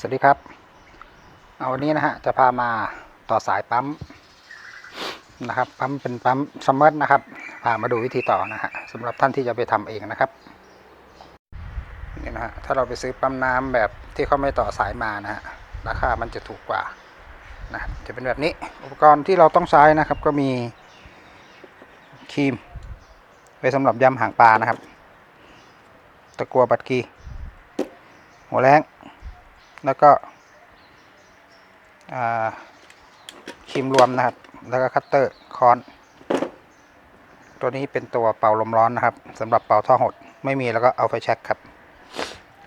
สวัสดีครับ เอาวันนี้นะฮะจะพามาต่อสายปั๊มนะครับปั๊มเป็นปั๊มซัมเมอร์นะครับพามาดูวิธีต่อนะฮะสำหรับท่านที่จะไปทำเองนะครับนี่นะฮะถ้าเราไปซื้อปั๊มน้ำแบบที่เขาไม่ต่อสายมานะฮะราคามันจะถูกกว่านะครับจะเป็นแบบนี้อุปกรณ์ที่เราต้องใช้นะครับก็มีครีมไว้สำหรับย้ำหางปลานะครับ ตะกัวบัดกีหัวแรง แล้วก็ครีมรวมนะครับ แล้วก็คัตเตอร์คอน ตัวนี้เป็นตัวเป่าลมร้อนนะครับสำหรับเป่าท่อหด ไม่มีแล้วก็เอาไฟแช็กครับ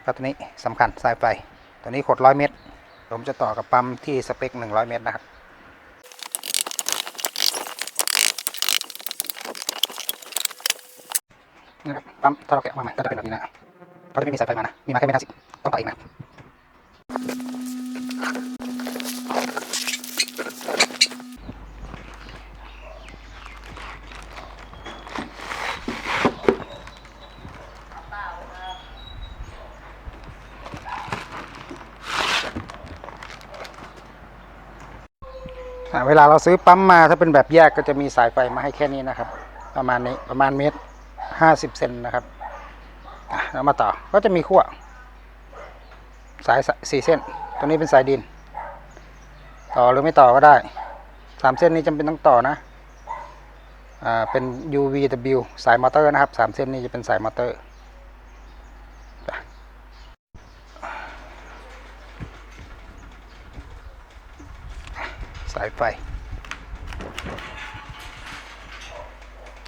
ก็ตัวนี้สำคัญสายไฟ ตัวนี้ขดร้อยเมตร ผมจะต่อกับปั๊มที่สเปค100เมตรนะครับนี่นะครับปั๊มถ้าเราแกะมาใหม่ก็จะเป็นแบบนี้นะเขาจะไม่มีสายไฟมานะ มีมาแค่เมตรห้าสิบต้องต่ออีกนะ วลาเราซื้อปั๊มมาถ้าเป็นแบบแยกก็จะมีสายไฟมาให้แค่นี้นะครับ ประมาณนี้ประมาณเมตรห้าสิบเซนนะครับอะแล้วมาต่อก็จะมีขั้วสายสี่เส้นตัวนี้เป็นสายดิน ต่อหรือไม่ต่อก็ได้สามเส้นนี้จำเป็นต้องต่อนะอ่าเป็น UVW สายมอเตอร์นะครับสามเส้นนี้จะเป็นสายมอเตอร์ สายไฟ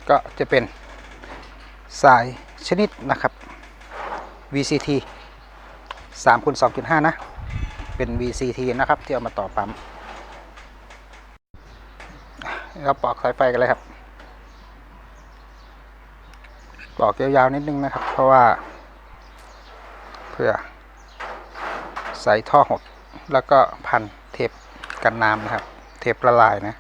ก็จะเป็นสายชนิดนะครับ VCT 3คูณ2.5 นะ เป็น VCT นะครับ ที่เอามาต่อปั๊มเราปอกสายไฟกันเลยครับ ปอกยาวๆนิดนึงนะครับ เพราะว่า เพื่อใส่ท่อหด แล้วก็พันเทปกันน้ำนะครับ เทปละลายนะ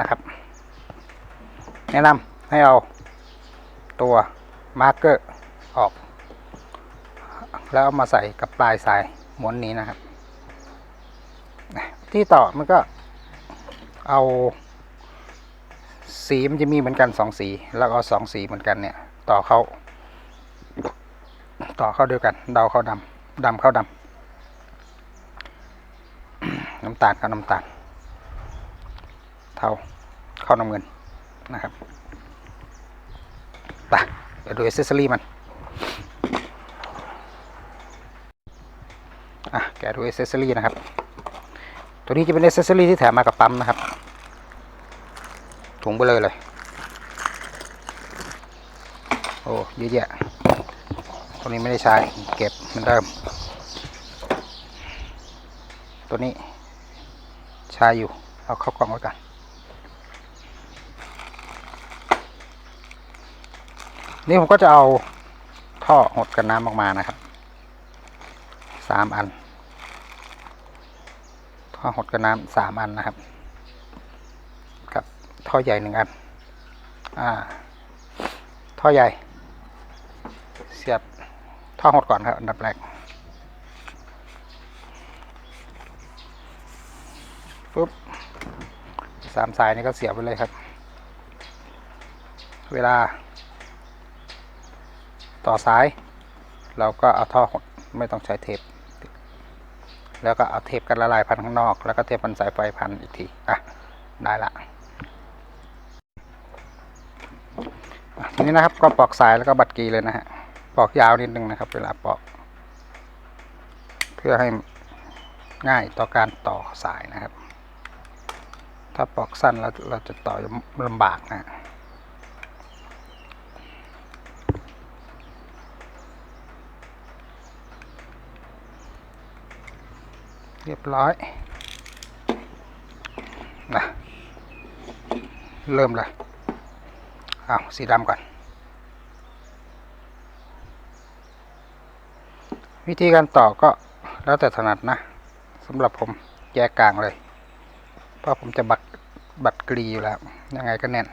นะครับ แนะนำให้เอาตัวมาร์กเกอร์ออก แล้วเอามาใส่กับปลายสายม้วนนี้นะครับ นะที่ต่อมันก็เอาสีมันจะมีเหมือนกันสองสี แล้วเอาสองสีเหมือนกันเนี่ย ต่อเข้า ต่อเข้าเดียวกันเดาเข้าดำดำเข้าดำน้ำตาลเข้าน้ำตาล เทาเข้าน้ำเงินนะครับไปเดี๋ยวดูอเซสซอรี่มันอะแกดูอเซสซอรี่นะครับ ตัวนี้จะเป็นอเซอรี่ที่แถมมากับปั๊มนะครับ ถุงไปเลยเลย โอ้เยอะแยะตัวนี้ไม่ได้ใช้เก็บเหมือนเดิม ตัวนี้ใช้อยู่ เอาเข้ากล่องไว้กันนี่ผมก็จะเอาท่อหดกันน้ำออกมานะครับสามอัน ท่อหดกันน้ำสามอันนะครับ กับท่อใหญ่หนึ่งอัน อ่า ท่อใหญ่ เสียบท่อหดก่อนครับ อันดับแรกปุ๊บสามสายนี้ก็เสียบไปเลยครับ เวลา ต่อสาย เราก็เอาท่อหดไม่ต้องใช้เทป แล้วก็เอาเทปกันละลายพันข้างนอก แล้วก็เทปพันสายไฟพันอีกที อะ ได้ละทีนี้นะครับก็ปอกสายแล้วก็บัดกีเลยนะฮะ ปอกยาวนิดนึงนะครับ เวลาปอก เพื่อให้ง่ายต่อการต่อสายนะครับ ถ้าปอกสั้นเราเราจะต่อลำบากนะ เรียบร้อยนะเริ่มเลยเอาสีดำก่อน วิธีการต่อก็แล้วแต่ถนัดนะสำหรับผมแยกกลางเลย เพราะผมจะบัดบัดกรีอยู่แล้ว ยังไงก็แน่น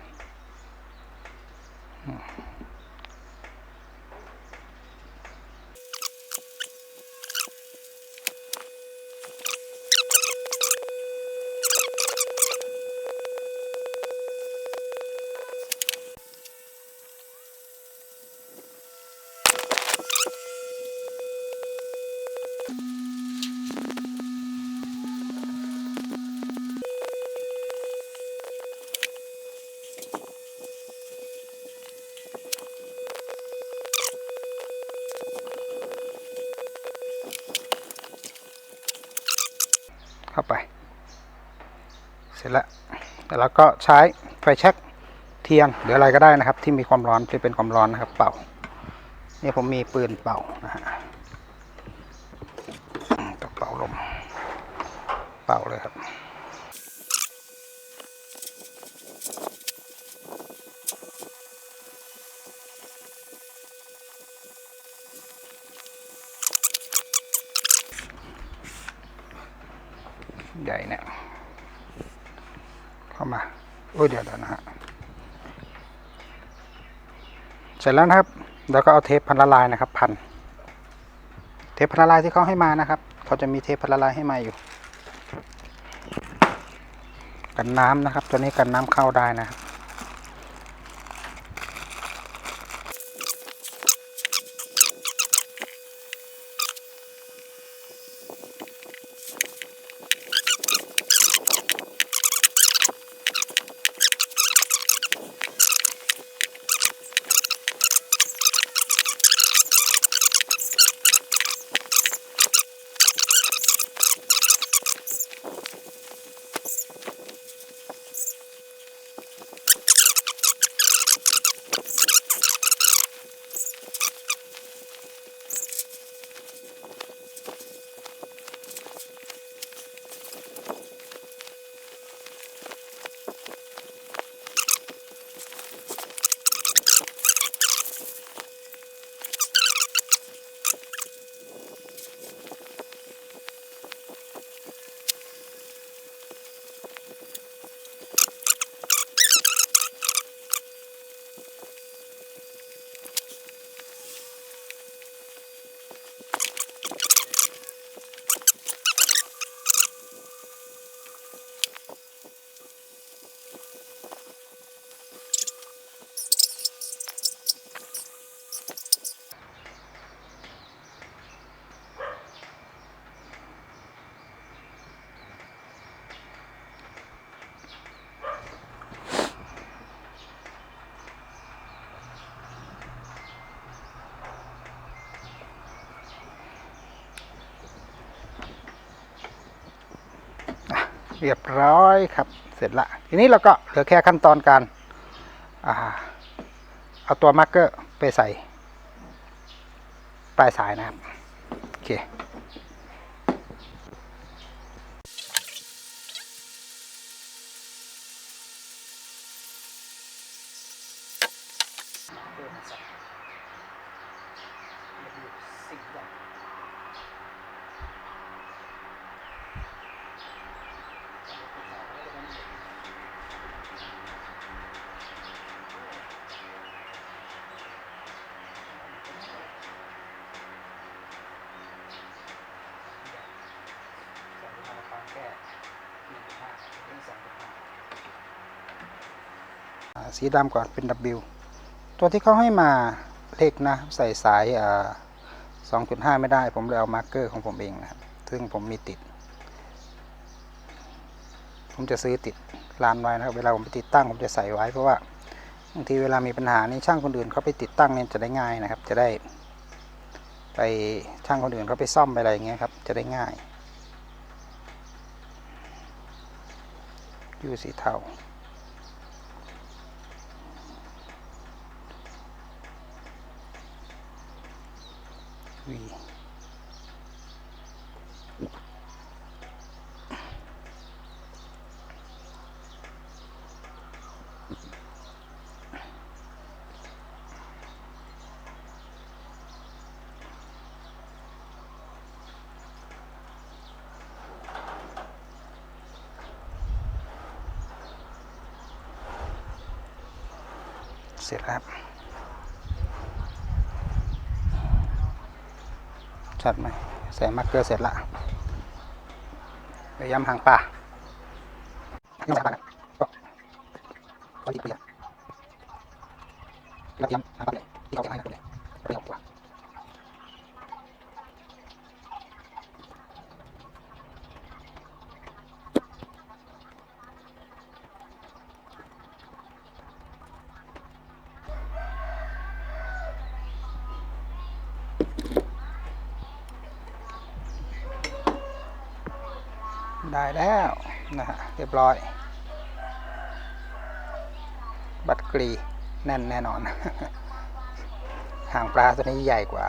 เข้าไป เสร็จแล้วแต่เราก็ใช้ไฟแช็กเทียนหรืออะไรก็ได้นะครับ ที่มีความร้อนที่เป็นความร้อนนะครับ เป่านี่ผมมีปืนเป่านะฮะต้องเป่าลม เป่าเลยครับ ใหญ่เนี่ย เข้ามา โอ้ยเดี๋ยวเดี๋ยวนะฮะ เสร็จแล้วนะครับ แล้วก็เอาเทปพันละลายนะครับ พัน เทปพันละลายที่เขาให้มานะครับ เขาจะมีเทปพันละลายให้มาอยู่ กันน้ำนะครับ ตัวนี้กันน้ำเข้าได้นะครับ เรียบร้อยครับ เสร็จละทีนี้เราก็เหลือแค่ขั้นตอนการอาเอาตัวมาร์กเกอร์ไปใส่ ปลายสายนะครับ โอเคอ่า สีดำก่อนเป็น W ตัวที่เขาให้มาเลขนะ ใส่สายอ่า2.5ไม่ได้ ผมเลยเอามาร์กเกอร์ของผมเองนะครับ ซึ่งผมมีติด ผมจะซื้อติดร้านไว้นะครับเวลาผมไปติดตั้งผมจะใส่ไว้เพราะว่าบางทีเวลามีปัญหานี่ช่างคนอื่นเขาไปติดตั้งเนี่ยจะได้ง่ายนะครับ จะได้ ไปช่างคนอื่นเขาไปซ่อมไปอะไรอย่างเงี้ยครับ จะได้ง่ายยูสีเทา vì sẽ làm ชัดไหมใส่มาร์กเกอร์เสร็จละยวย้ำหางปลางปลาก็ก็ที่เปลี่ยนแล้วย้ำหางปลาเลยที่เขาจะให้นะเลยเปลี่ยนตัว ได้แล้วนะฮะเรียบร้อย บัตรกรีแน่นแน่นอนหางปลาตัวนี้ใหญ่กว่า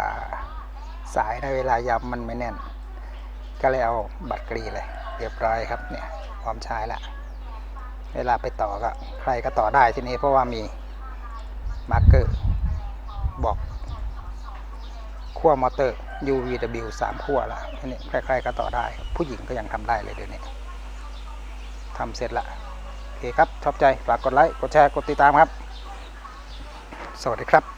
สายในเวลายำมันไม่แน่น ก็เลยเอาบัตรกรีเลย เรียบร้อยครับเนี่ยพร้อมใช้ละเวลาไปต่อก็ใครก็ต่อได้ทีนี้เพราะว่ามีมาร์กเกอร์บอกขั้วมอเตอร์ UVW 3ขั้วละทีนี้ใครๆก็ต่อได้ ผู้หญิงก็ยังทำได้เลยเดี๋ยวนี้ทำเสร็จละโอเคครับ ชอบใจ ฝากกดไลค์ กดแชร์ กดติดตามครับ สวัสดีครับ